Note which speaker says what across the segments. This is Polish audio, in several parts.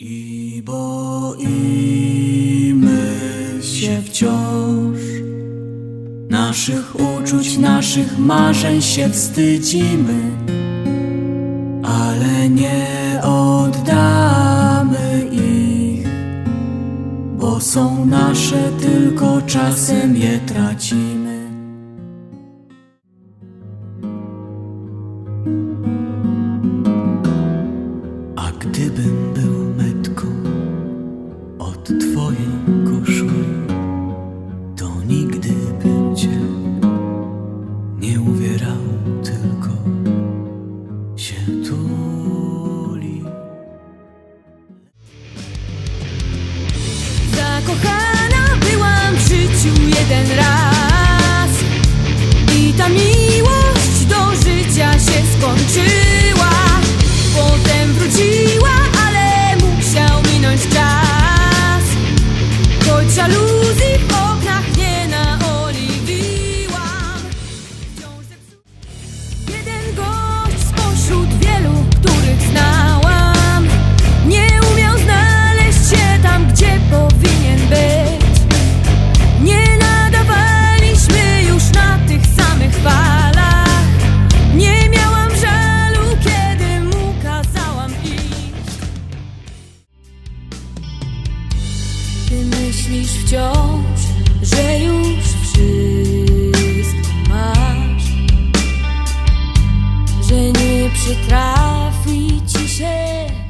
Speaker 1: I boimy się wciąż Naszych uczuć, naszych marzeń się wstydzimy Ale nie oddamy ich Bo są nasze, tylko czasem je tracimy.
Speaker 2: myślisz wciąż, że już wszystko masz, że nie przytrafi ci się.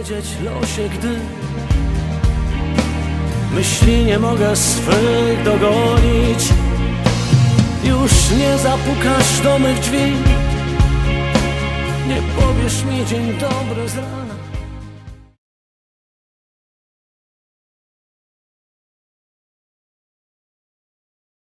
Speaker 3: powiedzieć losie, gdy Myśli nie mogę swych dogonić. Już nie zapukasz do mych drzwi. Nie powiesz mi dzień dobry z rana